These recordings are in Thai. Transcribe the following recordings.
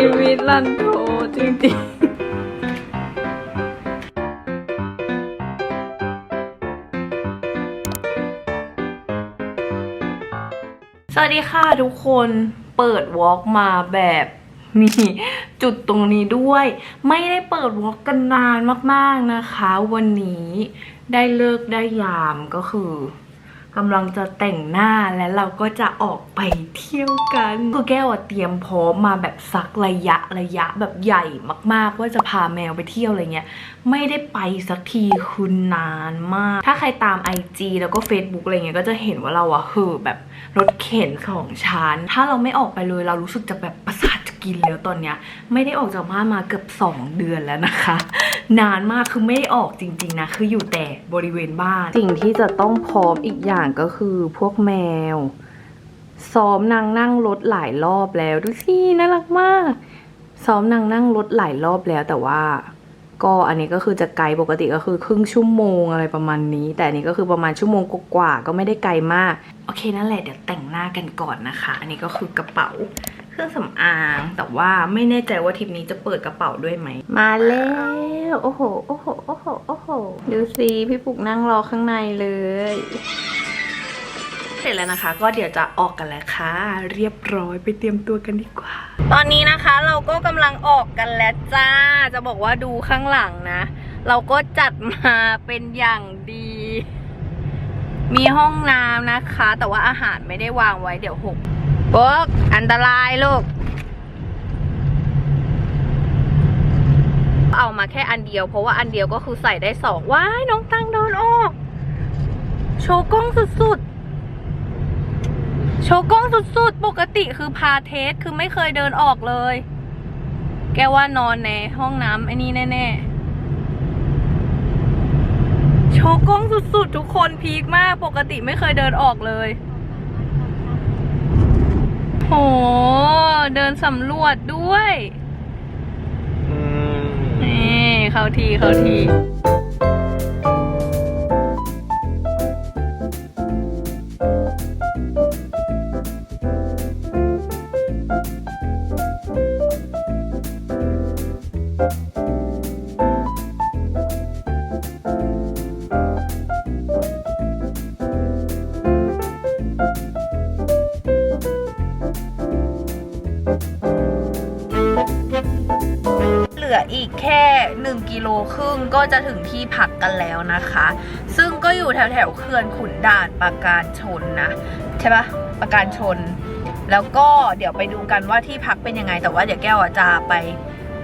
ชีวิตลันโทจริงๆสวัสดีค่ะทุกคนเปิดวอล์กมาแบบมีจุดตรงนี้ด้วย ไม่ได้เปิดวอล์กกันนานมากๆนะคะ วันนี้ได้เลิกได้ยามก็คือ กำลังจะแต่งหน้าและเราก็จะออกไปเที่ยวกันคือแก้วเตรียมพร้อมมาแบบสักระยะระยะแบบใหญ่มากๆ ว่าจะพาแมวไปเที่ยวอะไรเงี้ยไม่ได้ไปสักทีคือนานมาก ถ้าใครตาม IG แล้วก็ Facebook อะไรเงี้ยก็จะเห็นว่าเราอะเหอแบบรถเข็นสองชั้นถ้าเราไม่ออกไปเลยเรารู้สึกจะแบบประสาท กินแล้วตอนเนี้ยไม่ได้ออกจากบ้านมาเกือบ 2 เดือนแล้วนะคะ นานมากคือไม่ได้ออกจริงๆนะคืออยู่แต่บริเวณบ้าน สิ่งที่จะต้องพร้อมอีกอย่างก็คือพวกแมว ซ้อมนางนั่งรถหลายรอบแล้วดูสิน่ารักมาก ซ้อมนางนั่งรถหลายรอบแล้วแต่ว่าก็อันนี้ก็คือจะไกลปกติก็คือครึ่งชั่วโมงอะไรประมาณนี้ แต่อันนี้ก็คือประมาณชั่วโมงกว่าๆก็ไม่ได้ไกลมาก โอเคนั่นแหละเดี๋ยวแต่งหน้ากันก่อนนะคะ อันนี้ก็คือกระเป๋า เครื่องสำอาง แต่ว่าไม่แน่ใจว่าทริปนี้จะเปิดกระเป๋าด้วยไหม มาแล้ว โอ้โห โอ้โห โอ้โห โอ้โห ดูสิพี่ปุกนั่งรอข้างในเลย เสร็จแล้วนะคะ ก็เดี๋ยวจะออกกันแล้วค่ะ เรียบร้อยไปเตรียมตัวกันดีกว่า ตอนนี้นะคะเราก็กำลังออกกันแล้วจ้า จะบอกว่าดูข้างหลังนะ เราก็จัดมาเป็นอย่างดีมีห้องน้ำนะคะ แต่ว่าอาหารไม่ได้วางไว้เดี๋ยวหกโบ๊ก อันตรายลูก เอามาแค่อันเดียว เพราะว่าอันเดียวก็คือใส่ได้สองว้ายน้องตังโดนออก โชว์กล้องสุดๆ โชว์กล้องสุดๆ ปกติคือพาเทสคือไม่เคยเดินออกเลย แกว่านอนในห้องน้ำไอ้นี่แน่ๆโชว์กล้องสุดๆ ทุกคนพีคมาก ปกติไม่เคยเดินออกเลย โห เดินสำรวจด้วย นี่ เข้าทีเข้าที แถวแถวเขื่อนขุนด่านปราการชนนะใช่ปะปราการชน แล้วก็เดี๋ยวไปดูกันว่าที่พักเป็นยังไง แต่ว่าเดี๋ยวแก้วอะจะไป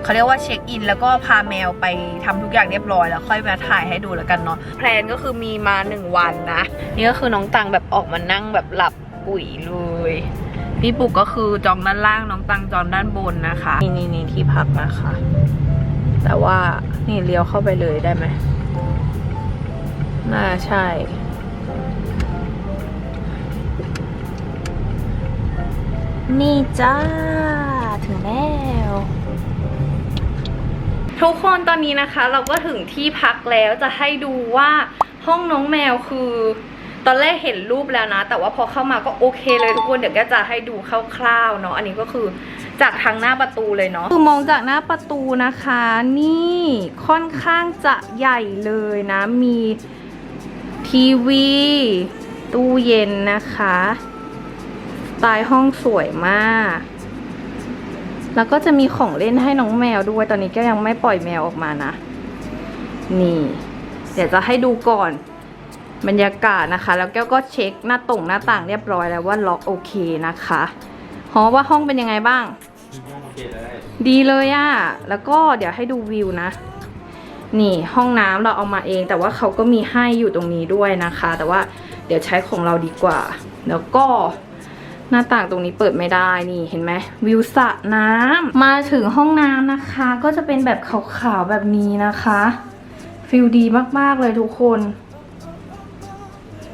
เขาเรียกว่าเช็คอิน แล้วก็พาแมวไปทำทุกอย่างเรียบร้อยแล้วค่อยมาถ่ายให้ดูแล้วกันเนาะแพลนก็คือมีมาหนึ่งวันนะนี่ก็คือน้องตังแบบออกมานั่งแบบหลับปุ๋ยเลยพี่ปุกก็คือจองด้านล่างน้องตังจองด้านบนนะคะ นี่นี่นี่ที่พักนะคะ แต่ว่านี่เลี้ยวเข้าไปเลยได้ไหม น่าใช่ นี่จ้า ถึงแล้วทุกคนตอนนี้นะคะ เราก็ถึงที่พักแล้วจะให้ดูว่าห้องน้องแมวคือ ตอนแรกเห็นรูปแล้วนะ แต่ว่าพอเข้ามาก็โอเคเลยทุกคนเดี๋ยวแกจะให้ดูคร่าวๆเนาะอันนี้ก็คือจากทางหน้าประตูเลยเนาะคือมองจากหน้าประตูนะคะ นี่ค่อนข้างจะใหญ่เลยนะ มี ทีวี ตู้เย็นนะคะสไตล์ห้องสวยมาก แล้วก็จะมีของเล่นให้น้องแมวด้วยตอนนี้แก็ยังไม่ปล่อยแมวออกมานะ นี่ เดี๋ยวจะให้ดูก่อนบรรยากาศนะคะ แล้วแก้วก็เช็คหน้าต่งหน้าต่างเรียบร้อยแล้วว่าล็อกโอเคนะคะหอว่าห้องเป็นยังไงบ้าง ดีเลยอะแล้วก็เดี๋ยวให้ดูวิวนะ นี่ห้องน้ำเราเอามาเอง แต่ว่าเขาก็มีให้อยู่ตรงนี้ด้วยนะคะ แต่ว่าเดี๋ยวใช้ของเราดีกว่า แล้วก็หน้าต่างตรงนี้เปิดไม่ได้นี่เห็นไหมวิวสระน้ำมาถึงห้องน้ำนะคะ ก็จะเป็นแบบขาวๆแบบนี้นะคะฟิลดีมากๆเลยทุกคน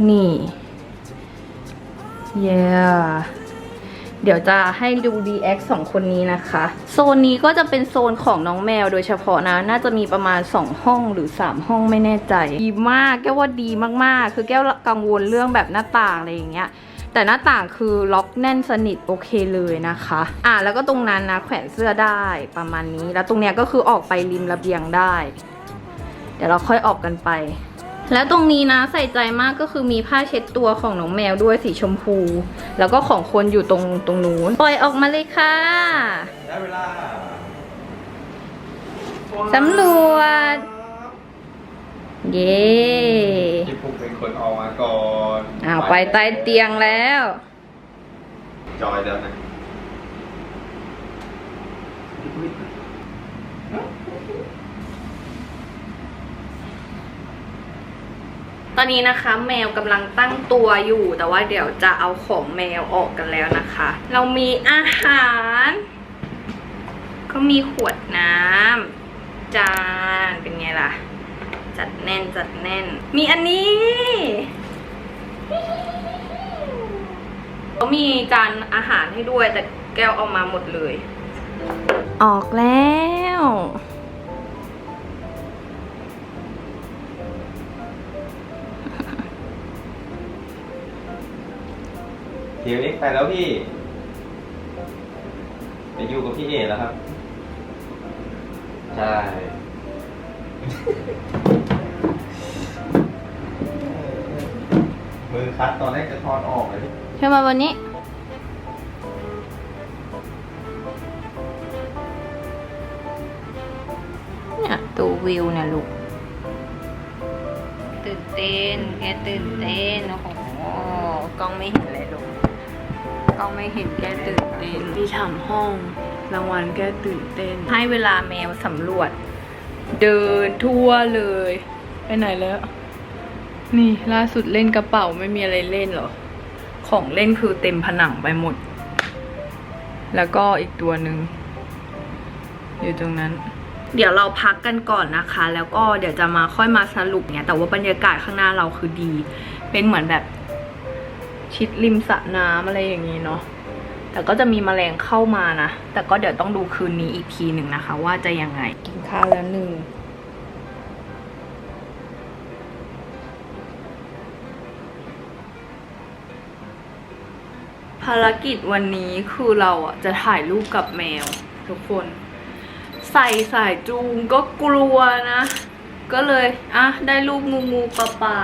นี่ เย้ เดี๋ยวจะให้ดู DX สองคนนี้นะคะ โซนนี้ก็จะเป็นโซนของน้องแมวโดยเฉพาะนะ น่าจะมีประมาณ 2 ห้องหรือ 3 ห้องไม่แน่ใจ ดีมาก แก้วว่าดีมากๆ คือแก้วกังวลเรื่องแบบหน้าต่างอะไรอย่างเงี้ยแต่หน้าต่างคือล็อกแน่นสนิทโอเคเลยนะคะ อะแล้วก็ตรงนั้นนะแขวนเสื้อได้ประมาณนี้ แล้วตรงเนี้ยก็คือออกไปริมระเบียงได้ เดี๋ยวเราค่อยออกกันไป แล้วตรงนี้นะใส่ใจมากก็คือมีผ้าเช็ดตัวของน้องแมวด้วยสีชมพู แล้วก็ของคนอยู่ตรงตรงนู้นปล่อยออกมาเลยค่ะ ได้เวลาสำรวจ เย้พี่ปุ๊กเป็นคนออกมาก่อนอ้าวไปใต้เตียงแล้ว จอยแล้วนะ ตอนนี้นะคะแมวกำลังตั้งตัวอยู่ แต่ว่าเดี๋ยวจะเอาของแมวออกกันแล้วนะคะ เรามีอาหาร ก็มีขวดน้ำจานเป็นไงล่ะ จัดแน่นจัดแน่น มีอันนี้ก็มีจานอาหารให้ด้วยแต่แก้วเอามาหมดเลย ออกแล้ว เทียวเอ็กไปแล้วพี่ ไปอยู่กับพี่เอแล้วครับ ใช่ มือคัดตอนแรกจะทอนออกเลยเชิญมาวันนี้ เนี่ยตูวิวเนี่ยลูก ตื่นเต้นแกตื่นเต้นโอ้โหกล้องไม่เห็นเลย ลูกกล้องไม่เห็นแกตื่นเต้นมีฉ่ำห้องรางวัลแกตื่นเต้น ให้เวลาแมวสำรวจ เดินทั่วเลย ไปไหนแล้ว นี่ล่าสุดเล่นกระเป๋าไม่มีอะไรเล่นเหรอ ของเล่นคือเต็มผนังไปหมด แล้วก็อีกตัวหนึ่งอยู่ตรงนั้นเดี๋ยวเราพักกันก่อนนะคะ แล้วก็เดี๋ยวจะมาค่อยมาสรุปเนี่ยแต่ว่าบรรยากาศข้างหน้าเราคือดี เป็นเหมือนแบบ ชิดริมสระน้ำอะไรอย่างนี้เนาะแต่ก็จะมีแมลงเข้ามานะ แต่ก็เดี๋ยวต้องดูคืนนี้อีกทีหนึ่งนะคะ ว่าจะยังไง กินข้าวแล้วหนึ่งภารกิจวันนี้คือเราอะจะถ่ายรูปกับแมว ทุกคน ใส่สายจูงก็กลัวนะ ก็เลยอะได้รูปงูงูปลาปลา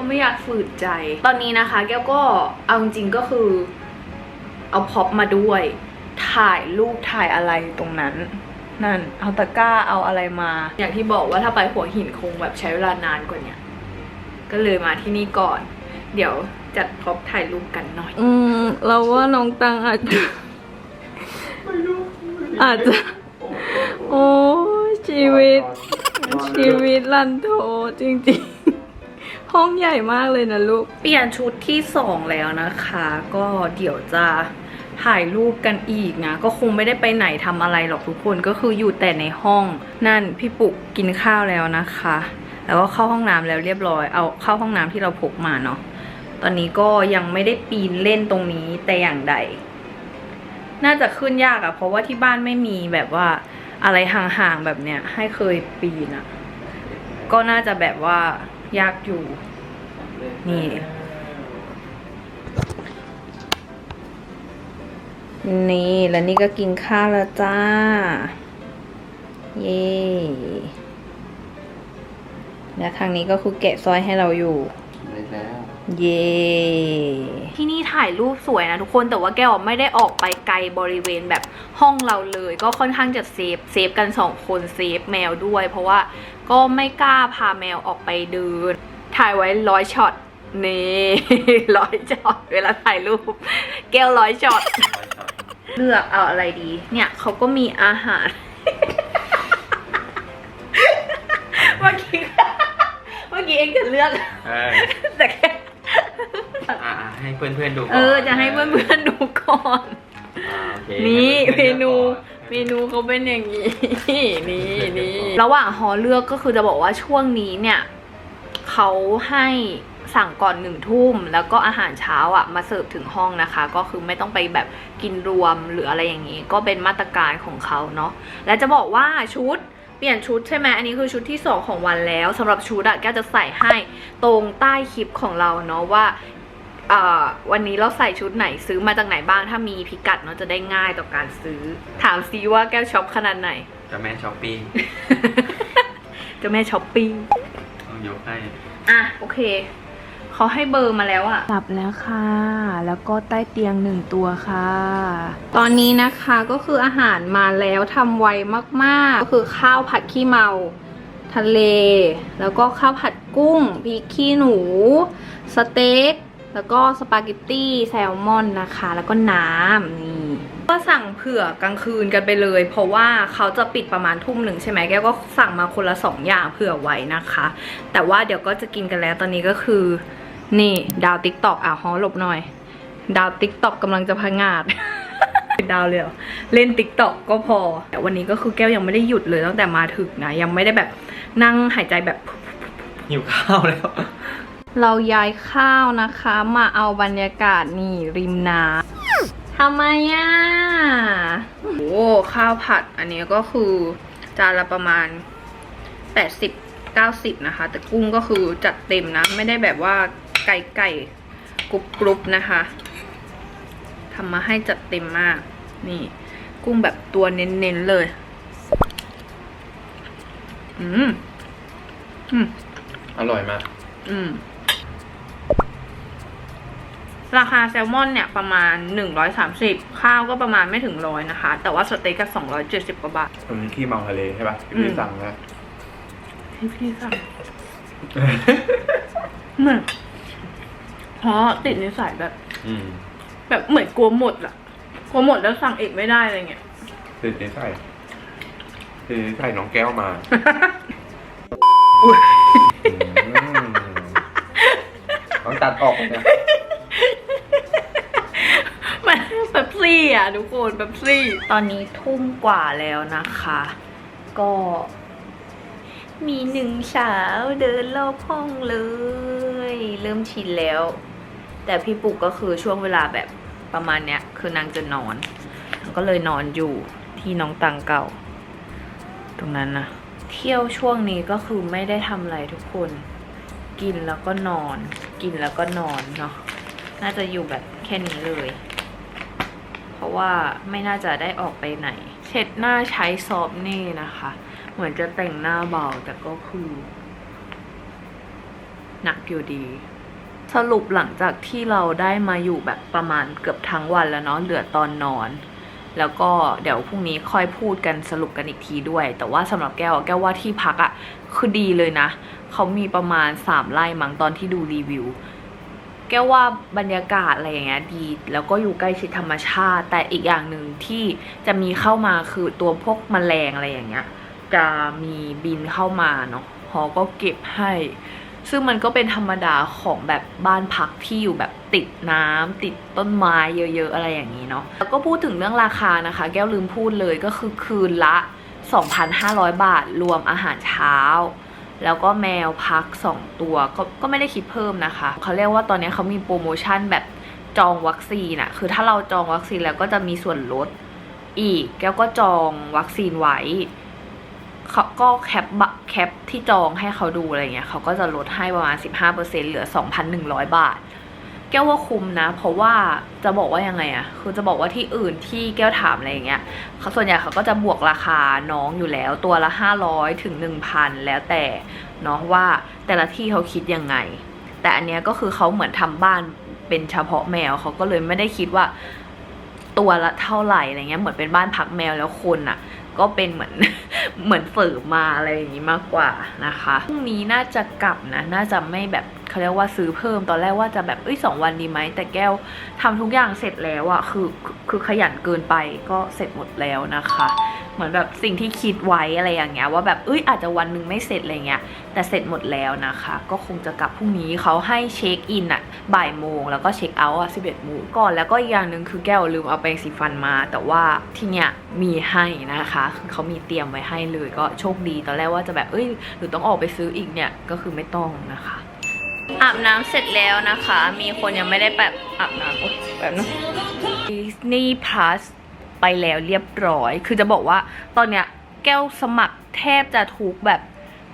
ก็ไม่อยากฝืนใจ ตอนนี้นะคะแก้วก็เอาจริงๆก็คือ เอาพ็อปมาด้วย ถ่ายรูปถ่ายอะไรตรงนั้น นั่น เอาตะกร้าเอาอะไรมา อย่างที่บอกว่าถ้าไปหัวหินคงแบบใช้เวลานานกว่าเนี้ยก็เลยมาที่นี่ก่อน เดี๋ยวจัดพร็อพถ่ายรูปกันหน่อย อืม เราว่าน้องตังอาจจะอาจจะ โอ้ยชีวิต ชีวิตลันโทจริงๆ ห้องใหญ่มากเลยนะลูก เปลี่ยนชุดที่สองแล้วนะคะ ก็เดี๋ยวจะถ่ายรูปกันอีกนะ ก็คงไม่ได้ไปไหนทำอะไรหรอกทุกคนก็คืออยู่แต่ในห้อง นั่นพี่ปุกกินข้าวแล้วนะคะ แล้วก็เข้าห้องน้ำแล้วเรียบร้อย เอาเข้าห้องน้ำที่เราพกมาเนาะ ตอนนี้ก็ยังไม่ได้ปีนเล่นตรงนี้แต่อย่างใด น่าจะขึ้นยากอะเพราะว่าที่บ้านไม่มีแบบว่าอะไรห่างๆแบบเนี้ยให้เคยปีนอะก็น่าจะแบบว่า ยากอยู่ นี่ นี่แล้วนี่ก็กินข้าวแล้วจ้า เย่แล้วทางนี้ก็คือแกะซอยให้เราอยู่ได้แล้วเย่ที่นี่ถ่ายรูปสวยนะทุกคนแต่ว่าแก้วไม่ได้ออกไปไกลบริเวณแบบห้องเราเลย ก็ค่อนข้างจะเซฟเซฟกันสองคนเซฟแมวด้วย เพราะว่า ก็ไม่กล้าพาแมวออกไปเดิน ถ่ายไว้ร้อยช็อตนี่ร้อยช็อตเวลาถ่ายรูป แก้วร้อยช็อตเลือกเอาอะไรดี เนี่ยเขาก็มีอาหารเมื่อกี้เมื่อกี้เองจะเลือกเออแต่แค่อะให้เพื่อนๆดูก่อนเออจะให้เพื่อนๆดูก่อนอ่าโอเคนี่เมให้พื่อๆนูลือกก่อน เมนูเขาเป็นอย่างนี้ นี่นี่ระหว่างฮอเลือกก็คือจะบอกว่าช่วงนี้เนี่ยเขาให้สั่งก่อนหนึ่งทุ่ม แล้วก็อาหารเช้าอะมาเสิร์ฟถึงห้องนะคะ ก็คือไม่ต้องไปแบบกินรวมหรืออะไรอย่างนี้ ก็เป็นมาตรการของเขาเนาะและจะบอกว่าชุดเปลี่ยนชุดใช่ไหมอันนี้คือชุดที่สองของวันแล้วสำหรับชุดอะแกจะใส่ให้ตรงใต้คลิปของเราเนาะว่าเอ่อ วันนี้เราใส่ชุดไหนซื้อมาจากไหนบ้างถ้ามีพิกัดเนาะจะได้ง่ายต่อการซื้อ ถามซีว่าแก้วช็อปขนาดไหนจะแม่ช้อปปิ้งเจะแม่ช้อปปิ้งต้องยกให้อะโอเคเขาให้เบอร์มาแล้วอะหลับแล้วค่ะ แล้วก็ใต้เตียงหนึ่งตัวค่ะ ตอนนี้นะคะก็คืออาหารมาแล้วทำไวมากๆ ก็คือข้าวผัดขี้เมา ทะเล แล้วก็ข้าวผัดกุ้งพริกขี้หนู สเต็ก แล้วก็สปาเกตตี้แซลมอนนะคะ แล้วก็น้ำนี่ก็สั่งเผื่อกลางคืนกันไปเลย เพราะว่าเขาจะปิดประมาณทุ่มหนึ่งใช่ไหมแกก็สั่งมาคนละสองอย่างเผื่อไว้นะคะ แต่ว่าเดี๋ยวก็จะกินกันแล้วตอนนี้ก็คือ นี่ดาวติ๊กตอกอะฮอหลบหน่อย ดาวติ๊กตอกกำลังจะพังงาดดาวเลยเเล่นติ๊กต็อกก็พอ แต่วันนี้ก็คือแก้วยังไม่ได้หยุดเลยตั้งแต่มาถึงนะ ยังไม่ได้แบบนั่งหายใจแบบหิวข้าวแล้ว เราย้ายข้าวนะคะ มาเอาบรรยากาศนี่ริมน้ำทำไมอะโอ้โหข้าวผัดอันนี้ก็คือจานละประมาณ 80 90 นะคะ แต่กุ้งก็คือจัดเต็มนะ ไม่ได้แบบว่าไก่ไก่กรุบกรุบนะคะทำมาให้จัดเต็มมาก นี่ กุ้งแบบตัวเน้นๆเลย อืม อืม อร่อยมากอืม ราคาแซลมอนเนี่ยประมาณ 130 ข้าวก็ประมาณไม่ถึงร้อยนะคะ แต่ว่าสเต็กก็270 กว่าบาทมันมีขี้เมาทะเลใช่ป่ะที่อืมพี่สั่งนะพี่พี่สั่งเหมือนเพราะติดนิสัยแบบอืมแบบเหมือนกลัวหมดอะกลัวหมดแล้วสั่งอีกไม่ได้อะไรเงี้ยคือใส่คือใส่น้องแก้วมาอุ๊ยอืมต้องตัดออกเนี่ย มันแบบ ซี่อะทุกคนแบบซี่ ตอนนี้ทุ่มกว่าแล้วนะคะ ก็ มีหนึ่งสาวเดินรอบห้องเลย เริ่มชินแล้ว แต่พี่ปุกก็คือช่วงเวลาแบบประมาณเนี้ย คือนางจะนอน ก็เลยนอนอยู่ที่น้องตังเก่า ตรงนั้นนะเที่ยวช่วงนี้ก็คือไม่ได้ทำอะไรทุกคน กินแล้วก็นอน กินแล้วก็นอนเนาะน่าจะอยู่แบบแค่นี้เลย ราะว่าไม่น่าจะได้ออกไปไหน เช็ดหน้าใช้ซอฟต์เน่นะคะ เหมือนจะแต่งหน้าเบาแต่ก็คือหนักอยู่ดี สรุปหลังจากที่เราได้มาอยู่แบบประมาณเกือบทั้งวันแล้วเนาะเหลือตอนนอน แล้วก็เดี๋ยวพรุ่งนี้ค่อยพูดกันสรุปกันอีกทีด้วย แต่ว่าสำหรับแก้วแก้วว่าที่พักอะ่ะคือดีเลยนะ เขามีประมาณสามไร่มั้งตอนที่ดูรีวิว แก้วว่าบรรยากาศอะไรอย่างเงี้ยดี แล้วก็อยู่ใกล้ชิดธรรมชาติ แต่อีกอย่างหนึ่งที่จะมีเข้ามาคือตัวพวกแมลงอะไรอย่างเงี้ย จะมีบินเข้ามาเนาะหอก็เก็บให้ ซึ่งมันก็เป็นธรรมดาของแบบบ้านพักที่อยู่แบบติดน้ำติดต้นไม้เยอะ ๆ อะไรอย่างนี้เนาะแล้วก็พูดถึงเรื่องราคานะคะ แก้วลืมพูดเลยก็คือคืนละ 2,500 บาทรวมอาหารเช้า แล้วก็แมวพัก 2 ตัวก็ก็ไม่ได้คิดเพิ่มนะคะ เขาเรียกว่าตอนนี้เขามีโปรโมชั่นแบบจองวัคซีนอะคือถ้าเราจองวัคซีนแล้วก็จะมีส่วนลดอีก แล้วก็จองวัคซีนไว้เขาก็แคปบะแคปที่จองให้เขาดูอะไรเงี้ยเขาก็จะลดให้ประมาณ 15%เหลือ 2,100 บาท แก้วว่าคุ้มนะ เพราะว่าจะบอกว่ายังไงอะคือจะบอกว่าที่อื่นที่แก้วถามอะไรอย่างเงี้ยเขาส่วนใหญ่เขาก็จะบวกราคาน้องอยู่แล้วตัวละ 500ถึง1,000 แล้วแต่เนาะว่าแต่ละที่เขาคิดยังไง แต่อันเนี้ยก็คือเขาเหมือนทำบ้านเป็นเฉพาะแมวเขาก็เลยไม่ได้คิดว่าตัวละเท่าไหร่อะไรเงี้ยเหมือนเป็นบ้านพักแมวแล้วคนอะ ก็เป็นเหมือนเหมือนเสริมาอะไรอย่างนี้มากกว่านะคะพรุ่งนี้น่าจะกลับนะน่าจะไม่แบบเขาเรียกว่าซื้อเพิ่มตอนแรกว่าจะแบบเอ้ยสองวันดีไหมแต่แก้วทำทุกอย่างเสร็จแล้วอะคือคือขยันเกินไปก็เสร็จหมดแล้วนะคะ เหมือนแบบสิ่งที่คิดไว้อะไรอย่างเงี้ยว่าแบบเอ้ยอาจจะวันหนึ่งไม่เสร็จอะไรเงี้ยแต่เสร็จหมดแล้วนะคะ ก็คงจะกลับพรุ่งนี้เขาให้เช็คอินอะบ่ายโมงแล้วก็เช็คเอาท์อะสิบเอ็ดโมงก่อนแล้วก็อีกอย่างหนึ่งคือแก้วลืมเอาแปรงสีฟันมา แต่ว่าที่เนี้ยมีให้นะคะคือเขามีเตรียมไว้ให้เลยก็โชคดีตอนแรกว่าจะแบบเอ้ยหรือต้องออกไปซื้ออีกเนี่ยก็คือไม่ต้องนะคะ อาบน้ำเสร็จแล้วนะคะ มีคนยังไม่ได้แบบอาบน้ำแบบนึง Disney Plus ไปแล้วเรียบร้อย คือจะบอกว่าตอนเนี้ยแก้วสมัครแทบจะทุกแบบ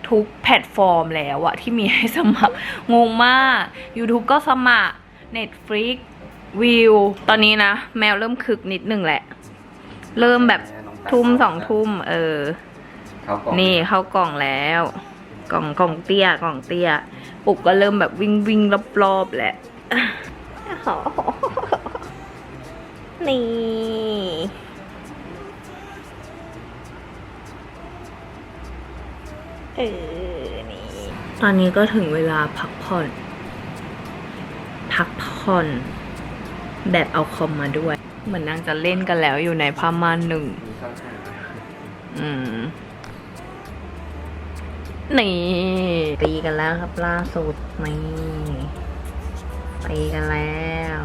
ทุกแพลตฟอร์มแล้วอะที่มีให้สมัคร งงมาก YouTube ก็สมัคร Netflix วิว ตอนนี้นะ แมวเริ่มคึกนิดหนึ่งแหละ เริ่มแบบทุ่มสองทุ่ม เออเขากล่องนี่เข้ากล่องแล้ว กล่องกล่องเตี้ยกล่องเตี้ย ปุกก็เริ่มแบบวิ่งวิ่งรอบๆแหละขอ นี่ เออ นี่ ตอนนี้ก็ถึงเวลาพักผ่อน พักผ่อน แบบเอาคอมมาด้วย เหมือนนางจะเล่นกันแล้วอยู่ในผ้าม่านหนึ่งมีข้างๆนะอืมนี่ตีกันแล้วครับล่าสุดนี่ตีกันแล้ว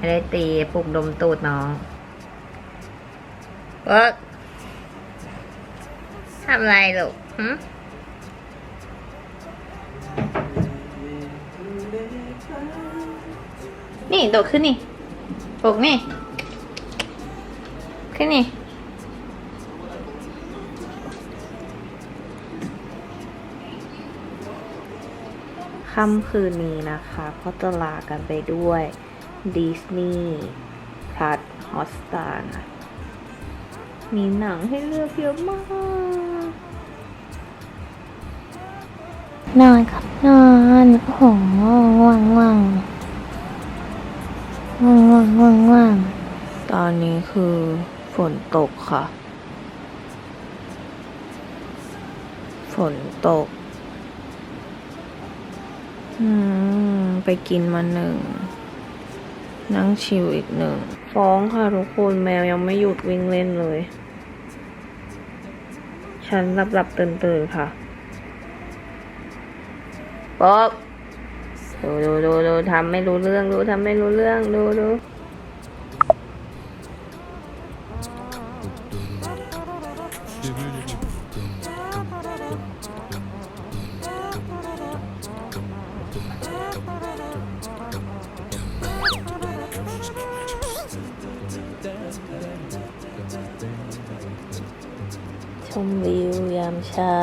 ไม่ได้ตีปลุกดมตูดน้องเวิร์กทำไรลูกหึนี่ โดดขึ้นนี่ปลุกนี่ ขึ้นนี่ค่ำคืนนี้นะคะ ก็จะลากันไปด้วย ดิสนีย์พลัสฮอสตาร์นะมีหนังให้เลือกเยอะมาก นอนครับนอน โอ้โหว่างว่างว่างว่างว่างว่างตอนนี้คือฝนตกค่ะ ฝนตก อืม ไปกินมาหนึ่ง นั่งชิวอีกหนึ่ง ฟ้องค่ะทุกคนแมวยังไม่หยุดวิ่งเล่นเลย ฉันหลับหลับตื่นตื่นค่ะป๊อกดูดูดูดูทำไม่รู้เรื่องดูทำไม่รู้เรื่องดูดู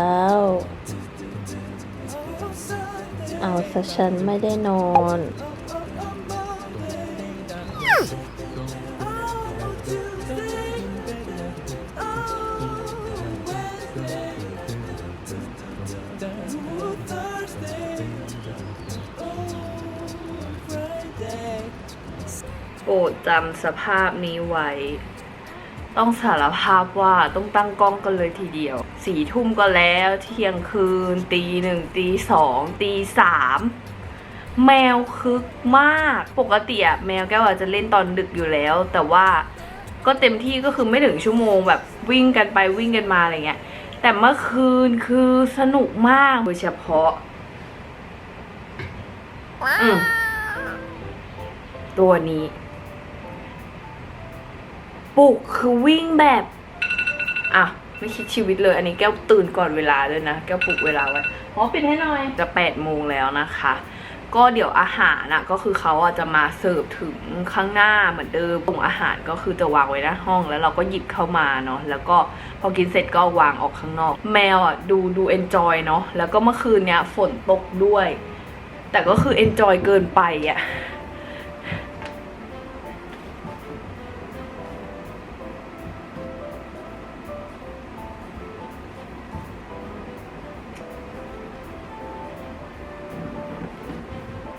ามเช้าเอาซะฉันไม่ได้นอน โปรดจำสภาพนี้ไว้ ต้องสารภาพว่าต้องตั้งกล้องกันเลยทีเดียวสี่ทุ่มก็แล้วเที่ยงคืน ตีหนึ่งตีสองตีสามแมวคึกมากปกติอะแมวแก้วอาจจะเล่นตอนดึกอยู่แล้ว แต่ว่าก็เต็มที่ก็คือไม่ถึงชั่วโมงแบบวิ่งกันไปวิ่งกันมาอะไรเงี้ย แต่เมื่อคืนคือสนุกมากโดยเฉพาะอืมตัวนี้ ปลุกคือวิ่งแบบอะไม่คิดชีวิตเลย อันนี้แก้วตื่นก่อนเวลาด้วยนะ แก้วปลุกเวลาไว้หมอปิดให้หน่อย จะแปดโมงแล้วนะคะ ก็เดี๋ยวอาหารน่ะก็คือเขาอะจะมาเสิร์ฟถึงข้างหน้าเหมือนเดิมส่งอาหารก็คือจะวางไว้หน้าห้องแล้วเราก็หยิบเข้ามาเนาะ แล้วก็พอกินเสร็จก็วางออกข้างนอก แมวอะดูดูเอนจอยเนาะ แล้วก็เมื่อคืนเนี้ยฝนตกด้วย แต่ก็คือเอนจอยเกินไปอะ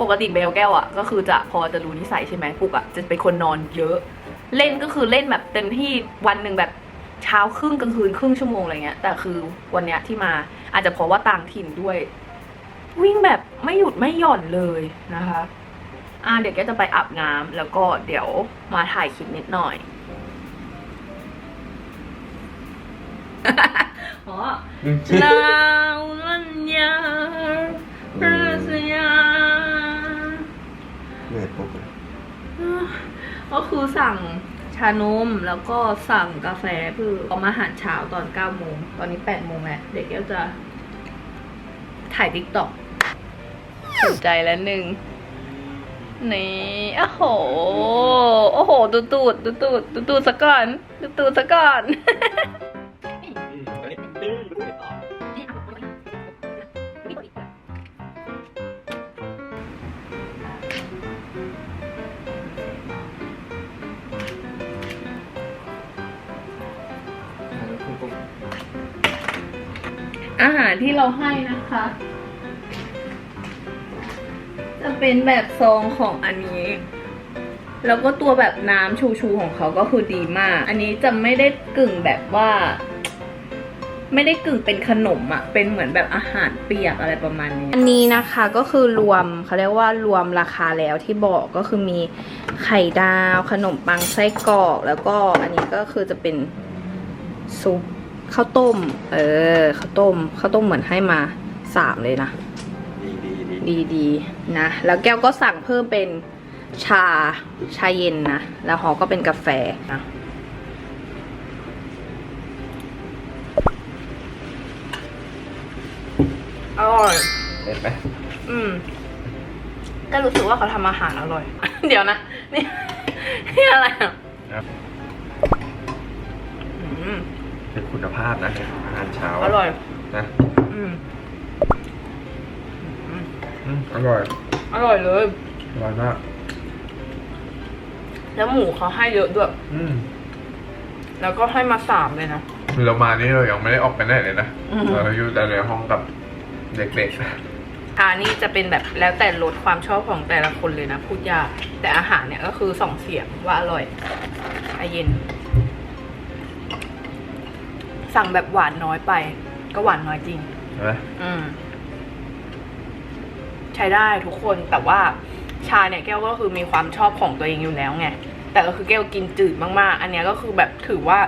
ปกติเบลแก้วอะก็คือจะพอจะรู้นิสัยใช่ไหมปุกอะจะเป็นคนนอนเยอะ เล่นก็คือเล่นแบบเต็มที่วันหนึ่งแบบเช้าครึ่งกลางคืนครึ่งชั่วโมงอะไรเงี้ย แต่คือวันเนี้ยที่มาอาจจะเพราะว่าต่างถิ่นด้วย วิ่งแบบไม่หยุดไม่หย่อนเลยนะคะ อ่าเดี๋ยวแกจะไปอาบน้ำแล้วก็เดี๋ยวมาถ่ายคลิปนิดหน่อยอ๋อลาวลัญญาราษยา เหนื่อยปุ๊บเลยก็คือสั่งชานมแล้วก็สั่งกาแฟเพื่ออามาอาหารเช้าตอน9โมงตอนนี้8โมงแล้วเด็กก็จะ ถ่ายติ๊กต็อกสนใจแล้วหนึ่งนี่โอ้โห โอ้โหดูตูดดูตูดดูตูดซะก่อนดูตูดซะก่อน อาหารที่เราให้นะคะ จะเป็นแบบซองของอันนี้ แล้วก็ตัวแบบน้ำชูชูของเขาก็คือดีมาก อันนี้จะไม่ได้กึ่งแบบว่า ไม่ได้กึ่งเป็นขนมอะเป็นเหมือนแบบอาหารเปียกอะไรประมาณนี้ อันนี้นะคะก็คือรวมเขาเรียกว่ารวมราคาแล้วที่บอกก็คือมีไข่ดาว ขนมปังไส้กรอก แล้วก็อันนี้ก็คือจะเป็นซุป ข้าวต้ม เออข้าวต้มข้าวต้มเหมือนให้มาสามเลยนะดีดีดีดีดีๆนะ แล้วแก้วก็สั่งเพิ่มเป็นชาชาเย็นนะ แล้วหอก็เป็นกาแฟนะอร่อยเห็นไหมอืมก็รู้สึกว่าเขาทำอาหารอร่อย เดี๋ยวนะ นี่ นี่อะไรอะครับอืม เป็นคุณภาพนะอาหารเช้าอร่อยนะอืมอืมอร่อย อร่อยเลยอร่อยมากแล้วหมูเขาให้เยอะด้วย อืมแล้วก็ให้มาสามเลยนะเรามานี่เรายังไม่ได้ออกไปไหนเลยนะอืมเราอยู่แต่ในห้องกับเด็กอานี่จะเป็นแบบแล้วแต่ลดความชอบของแต่ละคนเลยนะ พูดยาก แต่อาหารเนี่ยก็คือสองเสียงว่าอร่อยอาเย็น สั่งแบบหวานน้อยไป ก็หวานน้อยจริงๆใช่ไหมอืม ใช้ได้ทุกคนแต่ว่าชาเนี่ยแก้วก็คือมีความชอบของตัวเองอยู่แล้วไง แต่ก็คือแก้วกินจืดมากๆ อันเนี้ยก็คือแบบถือว่า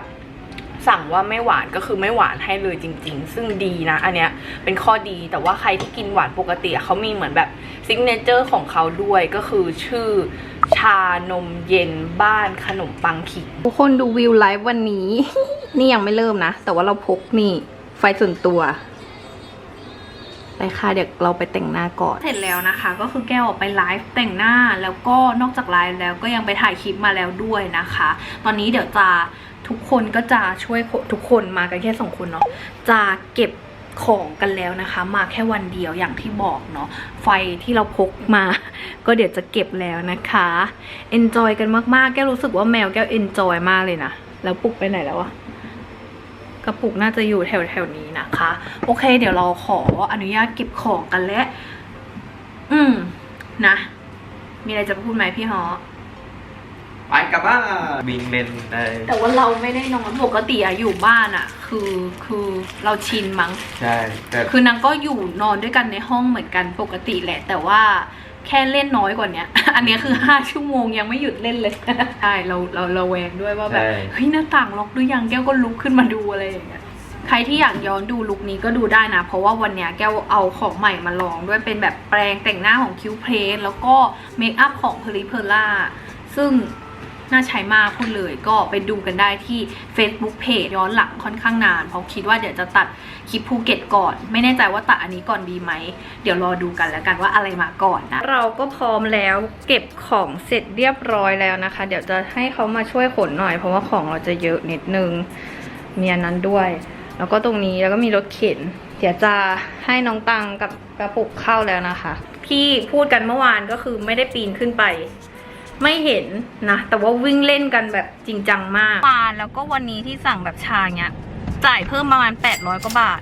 สั่งว่าไม่หวานก็คือไม่หวานให้เลยจริง ๆ ซึ่งดีนะ อันเนี้ยเป็นข้อดีแต่ว่าใครที่กินหวานปกติอะเขามีเหมือนแบบซิกเนเจอร์ของเขาด้วยก็คือชื่อชานมเย็นบ้านขนมปังขิงทุกคนดูวิวไลฟ์วันนี้ นี่ยังไม่เริ่มนะ แต่ว่าเราพกนี่ไฟส่วนตัวไปค่ะเดี๋ยวเราไปแต่งหน้าก่อน เสร็จแล้วนะคะ ก็คือแก้วออกไปไลฟ์แต่งหน้าแล้วก็นอกจากไลฟ์แล้วก็ยังไปถ่ายคลิปมาแล้วด้วยนะคะ ตอนนี้เดี๋ยวจะ ทุกคนก็จะช่วยทุกคนมากันแค่สองคนเนาะจะเก็บของกันแล้วนะคะ มาแค่วันเดียวอย่างที่บอกเนาะไฟที่เราพกมา ก็เดี๋ยวจะเก็บแล้วนะคะ enjoy กันมากๆ แก้วรู้สึกว่าแมวแก้ว enjoy มากเลยนะ แล้วปุกไปไหนแล้วอะกระปุกน่าจะอยู่แถวแถวๆนี้นะคะ โอเค เดี๋ยวเราขออนุญาตเก็บของกันแล้วอืมนะ มีอะไรจะพูดไหมพี่ฮอ ไปกลับบ้านบินเมนได้แต่ว่าเราไม่ได้นอนปกติอะอยู่บ้านอะคือคือเราชินมั้ง ใช่แต่คือนางก็อยู่นอนด้วยกันในห้องเหมือนกันปกติแหละ แต่ว่าแค่เล่นน้อยกว่าเนี้ย อันเนี้ยคือห้าชั่วโมงยังไม่หยุดเล่นเลย ใช่เราเราเราแวงด้วยว่าแบบใช่เฮ้ยหน้าต่างล็อกหรือยังแก้วก็ลุกขึ้นมาดูอะไรอย่างเงี้ยใครที่อยากย้อนดูลุคนี้ก็ดูได้นะ เพราะว่าวันเนี้ยแก้วเอาของใหม่มาลองด้วยเป็นแบบแปรงแต่งหน้าของคิวเพรสแล้วก็เมคอัพของเพลิเพล่าซึ่ง น่าใช้มากพูดเลย ก็ไปดูกันได้ที่ Facebook Page ย้อนหลังค่อนข้างนาน เพราะคิดว่าเดี๋ยวจะตัดคลิปภูเก็ตก่อน ไม่แน่ใจว่าตัดอันนี้ก่อนดีไหม เดี๋ยวรอดูกันแล้วกันว่าอะไรมาก่อนนะ เราก็พร้อมแล้วเก็บของเสร็จเรียบร้อยแล้วนะคะ เดี๋ยวจะให้เขามาช่วยขนหน่อย เพราะว่าของเราจะเยอะนิดนึงมีอันนั้นด้วย แล้วก็ตรงนี้แล้วก็มีรถเข็น เดี๋ยวจะให้น้องตังกับกระปุกเข้าแล้วนะคะ ที่พูดกันเมื่อวานก็คือไม่ได้ปีนขึ้นไป ไม่เห็นนะ แต่ว่าวิ่งเล่นกันแบบจริงจังมากวานแล้วก็วันนี้ที่สั่งแบบชาเนี้ยจ่ายเพิ่มประมาณ 800กว่าบาท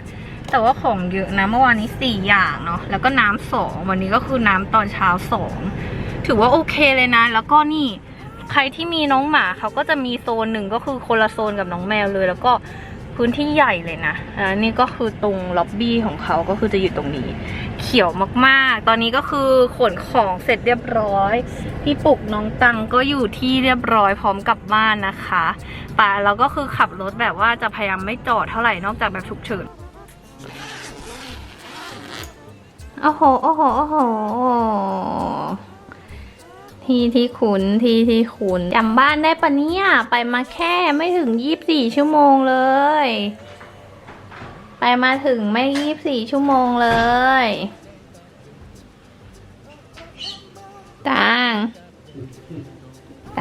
แต่ว่าของเยอะนะเมื่อวานนี้ 4 อย่างเนาะแล้วก็น้ำสองวันนี้ก็คือน้ำตอนเช้าสองถือว่าโอเคเลยนะ แล้วก็นี่ใครที่มีน้องหมาเขาก็จะมีโซนหนึ่งก็คือคนละโซนกับน้องแมวเลย แล้วก็พื้นที่ใหญ่เลยนะอันนี้ก็คือตรงล็อบบี้ของเขาก็คือจะอยู่ตรงนี้ เขียวมากๆ ตอนนี้ก็คือขนของเสร็จเรียบร้อย พี่ปุกน้องตังก็อยู่ที่เรียบร้อยพร้อมกลับบ้านนะคะแต่เราก็คือขับรถแบบว่าจะพยายามไม่จอดเท่าไหร่นอกจากแบบฉุกเฉิน โอ้โห โอ้โห โอ้โห ที่ที่ขุนที่ที่ขุนจำบ้านได้ปะเนี่ย ไปมาแค่ไม่ถึงยี่บสี่ชั่วโมงเลย ไปมาถึงไม่ยี่บสี่ชั่วโมงเลยตัง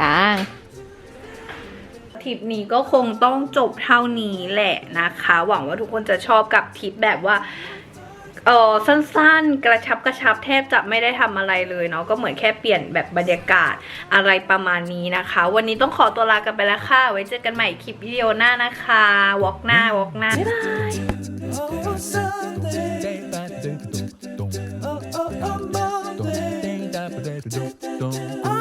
ตังทริปนี้ก็คงต้องจบเท่านี้แหละนะคะ หวังว่าทุกคนจะชอบกับทริปแบบว่าเออสั้นๆ กระชับกระชับแทบจะไม่ได้ทำอะไรเลยเนาะก็เหมือนแค่เปลี่ยนแบบบรรยากาศอะไรประมาณนี้นะคะ วันนี้ต้องขอตัวลากันไปแล้วค่ะ ไว้เจอกันใหม่คลิปวิดีโอหน้านะคะวอกหน้าวอกหน้าบ๊ายบาย don't.